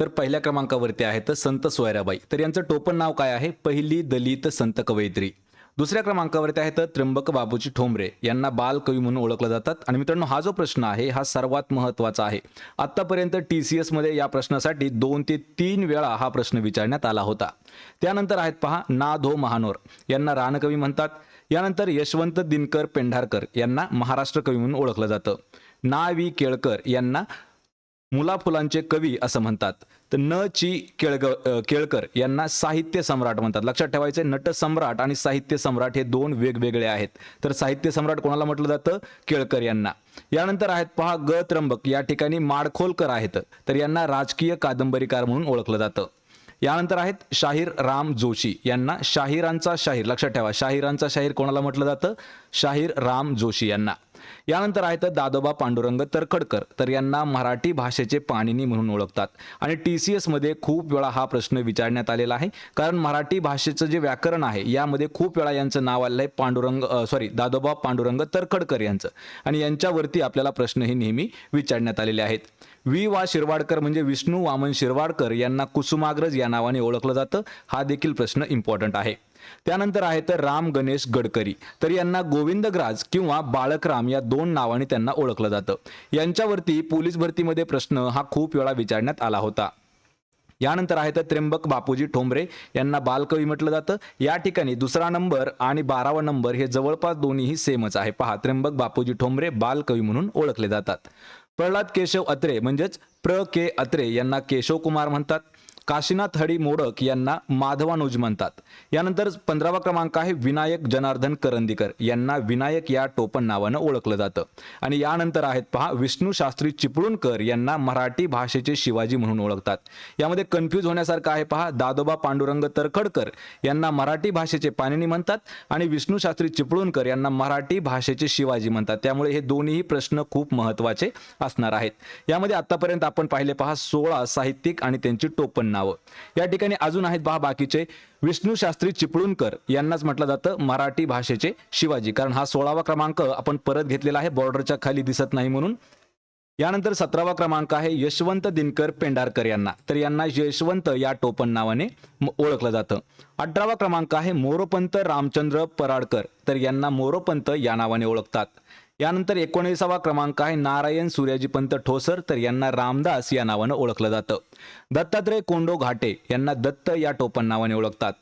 तर पहिल्या क्रमांकावरती आहेत संत सोयराबाई. तर यांचं टोपण नाव काय आहे? पहिली दलित संत कवयित्री. दुसऱ्या क्रमांकावरती आहेत त्र्यंबक बाबूजी ठोंबरे. यांना बालकवी म्हणून ओळखलं जातात. आणि मित्रांनो हा जो प्रश्न आहे हा सर्वात महत्त्वाचा आहे. आत्तापर्यंत टी सी एसमध्ये या प्रश्नासाठी दोन ते तीन वेळा हा प्रश्न विचारण्यात आला होता. त्यानंतर आहेत पहा ना धो महानोर. यांना रानकवी म्हणतात. यानंतर यशवंत दिनकर पेंढारकर. यांना महाराष्ट्र कवी म्हणून ओळखलं जातं. ना वी केळकर. यांना मुला फुलांचे कवी असं म्हणतात. तर न ची केळग केळकर यांना साहित्य सम्राट म्हणतात. लक्षात ठेवायचे नट सम्राट आणि साहित्य सम्राट हे दोन वेगवेगळे आहेत. तर साहित्य सम्राट कोणाला म्हटलं जातं? केळकर यांना. यानंतर आहेत पहा ग त्र्यंबक. या ठिकाणी माडखोलकर आहेत. तर यांना राजकीय कादंबरीकार म्हणून ओळखलं जातं. यानंतर आहेत शाहीर राम जोशी. यांना शाहिरांचा शाहीर. लक्षात ठेवा शाहिरांचा शाहीर कोणाला म्हटलं जातं? शाहीर राम जोशी यांना. यानंतर आहेत दादोबा पांडुरंग तरखडकर. तर यांना मराठी भाषेचे पाणिनी म्हणून ओळखतात. आणि टी सी एसमध्ये खूप वेळा हा प्रश्न विचारण्यात आलेला आहे. कारण मराठी भाषेचं जे व्याकरण आहे यामध्ये खूप वेळा यांचं नाव आलेलं आहे पांडुरंग सॉरी दादोबा पांडुरंग तरखडकर यांचं. आणि यांच्यावरती आपल्याला प्रश्नही नेहमी विचारण्यात आलेले आहेत. वी वा. शिरवाडकर म्हणजे विष्णू वामन शिरवाडकर यांना कुसुमाग्रज या नावाने ओळखलं जातं. हा देखील प्रश्न इम्पॉर्टंट आहे. त्यानंतर आहे तर राम गणेश गडकरी. तर यांना गोविंदग्राज किंवा बाळकराम या दोन नावाने त्यांना ओळखलं जातं. यांच्यावरती पोलीस भरतीमध्ये प्रश्न हा खूप वेळा विचारण्यात आला होता. यानंतर आहे तर त्र्यंबक बापूजी ठोंबरे यांना बालकवी म्हटलं जातं. या ठिकाणी दुसरा नंबर आणि बारावा नंबर हे जवळपास दोन्हीही सेमच आहे. पहा त्र्यंबक बापूजी ठोंबरे बालकवी म्हणून ओळखले जातात. प्रल्हाद केशव अत्रे म्हणजेच प्र के अत्रे यांना केशव कुमार म्हणतात. काशीनाथ हडी मोडक यांना माधवानुज म्हणतात. यानंतर पंधरावा क्रमांक आहे विनायक जनार्दन करंदीकर. यांना विनायक या टोपण नावानं ओळखलं जातं. आणि यानंतर आहेत पहा विष्णू शास्त्री चिपळूणकर यांना मराठी भाषेचे शिवाजी म्हणून ओळखतात. यामध्ये कन्फ्यूज होण्यासारखं आहे पहा दादोबा पांडुरंग तरखडकर यांना मराठी भाषेचे पाणिनी म्हणतात आणि विष्णू शास्त्री चिपळूणकर यांना मराठी भाषेचे शिवाजी म्हणतात. त्यामुळे हे दोन्ही प्रश्न खूप महत्त्वाचे असणार आहेत. यामध्ये आतापर्यंत आपण पाहिले पहा सोळा साहित्यिक आणि त्यांची टोपण नावं या ठिकाणी अजून आहेत पहा बाकीचे. विष्णू शास्त्री चिपळूणकर यांनाच म्हटलं जातं मराठी भाषेचे शिवाजी. कारण हा सोळावा क्रमांक आपण परत घेतलेला आहे बॉर्डरच्या खाली दिसत नाही म्हणून. यानंतर सतरावा क्रमांक आहे यशवंत दिनकर पेंढारकर यांना. तर यांना यशवंत या टोपण नावाने ओळखलं जातं. अठरावा क्रमांक आहे मोरोपंत रामचंद्र पराडकर. तर यांना मोरोपंत या नावाने ओळखतात. यानंतर एकोणीसावा क्रमांक आहे नारायण सूर्याजीपंत ठोसर तर यांना रामदास या नावानं ओळखलं जातं. दत्तात्रय कोंडो घाटे यांना दत्त या टोपण नावाने ओळखतात.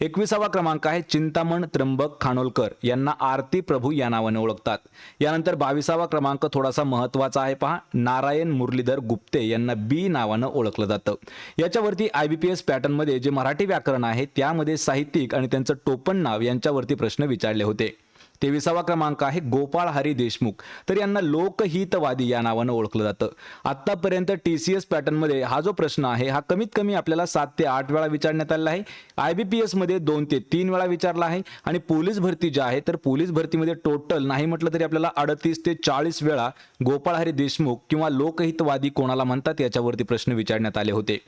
एकविसावा क्रमांक आहे चिंतामण त्र्यंबक खानोलकर. यांना आरती प्रभू या नावाने ओळखतात. यानंतर बावीसावा क्रमांक थोडासा महत्त्वाचा आहे पहा. नारायण मुरलीधर गुप्ते यांना बी नावानं ओळखलं जातं. याच्यावरती आय बी पी एस पॅटर्नमध्ये जे मराठी व्याकरण आहे त्यामध्ये साहित्यिक आणि त्यांचं टोपण नाव यांच्यावरती प्रश्न विचारले होते. तेविसावा क्रमांक आहे गोपाळ हरी देशमुख. तर यांना लोकहितवादी या नावानं ओळखलं जातं. आत्तापर्यंत टी सी एस पॅटर्नमध्ये हा जो प्रश्न आहे हा कमीत कमी आपल्याला सात ते आठ वेळा विचारण्यात आलेला आहे. आय बी पी मध्ये दोन ते तीन वेळा विचारला आहे आणि पोलीस भरती जी आहे तर पोलीस भरतीमध्ये टोटल नाही म्हटलं तरी आपल्याला अडतीस ते चाळीस वेळा गोपाळ हरी देशमुख किंवा लोकहितवादी कोणाला म्हणतात याच्यावरती प्रश्न विचारण्यात आले होते.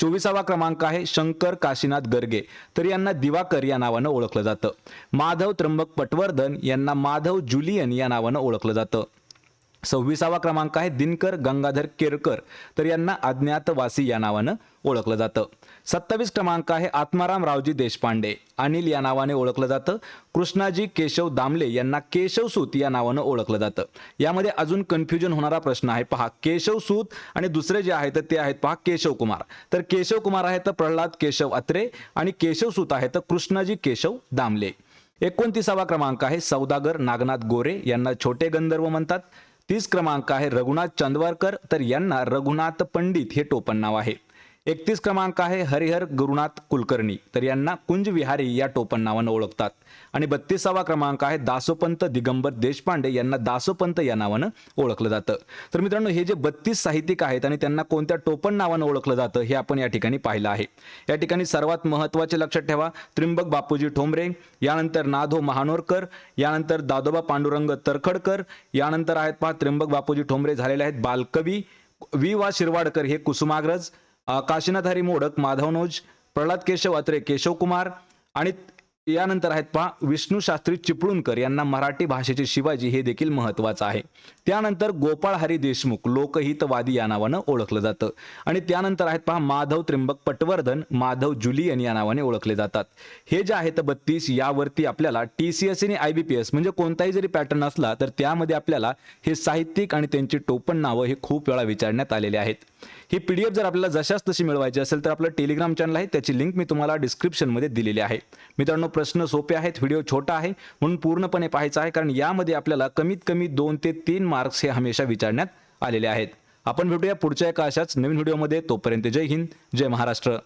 चोवीसावा क्रमांक आहे शंकर काशीनाथ गर्गे. तर यांना दिवाकर या नावानं ओळखलं जातं. माधव त्र्यंबक पटवर्धन यांना माधव जुलियन या नावानं ओळखलं जातं. सव्वीसावा क्रमांक आहे दिनकर गंगाधर केरकर. तर यांना अज्ञातवासी या नावानं ओळखलं जातं. सत्तावीस क्रमांक आहे आत्माराम रावजी देशपांडे. अनिल या नावाने ओळखलं जातं. कृष्णाजी केशव दामले यांना केशवसूत या नावानं ओळखलं जातं. यामध्ये अजून कन्फ्युजन होणारा प्रश्न आहे. पहा केशवसूत आणि दुसरे जे आहेत ते आहेत पहा केशव कुमार. तर केशव कुमार तर प्रल्हाद केशव अत्रे आणि केशवसूत तर कृष्णाजी केशव दामले. एकोणतीसावा क्रमांक आहे सौदागर नागनाथ गोरे. यांना छोटे गंधर्व म्हणतात. तीस क्रमांक आहे रघुनाथ चंदवारकर. तर यांना रघुनाथ पंडित हे टोपण नाव आहे. एकतीस क्रमांक आहे हरिहर गुरुनाथ कुलकर्णी. तर यांना कुंज विहारी या टोपण नावानं ओळखतात. आणि बत्तीसावा क्रमांक आहे दासोपंत दिगंबर देशपांडे यांना दासोपंत या नावानं ओळखलं जातं. तर मित्रांनो हे जे बत्तीस साहित्यिक आहेत आणि त्यांना कोणत्या टोपण नावानं ओळखलं जातं हे आपण या ठिकाणी पाहिलं आहे. या ठिकाणी सर्वात महत्त्वाचे लक्षात ठेवा त्रिंबक बापूजी ठोंबरे यानंतर नाधो महानोरकर यानंतर दादोबा पांडुरंग तरखडकर यानंतर आहेत पहा त्रिंबक बापूजी ठोंबरे झालेले आहेत बालकवी वि वा शिरवाडकर हे कुसुमाग्रज काशीनाथ हरी मोडक माधवनोज प्रल्हाद केशव अत्रे केशव कुमार आणि यानंतर आहेत पहा विष्णू शास्त्री चिपळूणकर यांना मराठी भाषेचे शिवाजी हे देखील महत्वाचं आहे. त्यानंतर गोपाळ हरी देशमुख लोकहितवादी या नावानं ओळखलं जातं. आणि त्यानंतर आहेत पहा माधव त्रिंबक पटवर्धन माधव जुलियन या नावाने ओळखले जातात. हे जे आहेत बत्तीस यावरती आपल्याला टी सी एस आणि आय बी पी एस म्हणजे कोणताही जरी पॅटर्न असला तर त्यामध्ये आपल्याला हे साहित्यिक आणि त्यांची टोपण नावं हे खूप वेळा विचारण्यात आलेले आहेत. ही पी डी एफ जर आपल्याला जशाच तशी मिळवायची असेल तर आपलं टेलिग्राम चॅनल आहे त्याची लिंक मी तुम्हाला डिस्क्रिप्शनमध्ये दिलेली आहे. मित्रांनो प्रश्न सोपे आहेत व्हिडिओ छोटा आहे म्हणून पूर्णपणे पाहायचा आहे कारण यामध्ये आपल्याला कमीत कमी दोन ते तीन मार्क्स हे हमेशा विचारण्यात आलेले आहेत. आपण भेटूया पुढच्या एका अशाच नवीन व्हिडिओमध्ये. तोपर्यंत जय हिंद जय महाराष्ट्र.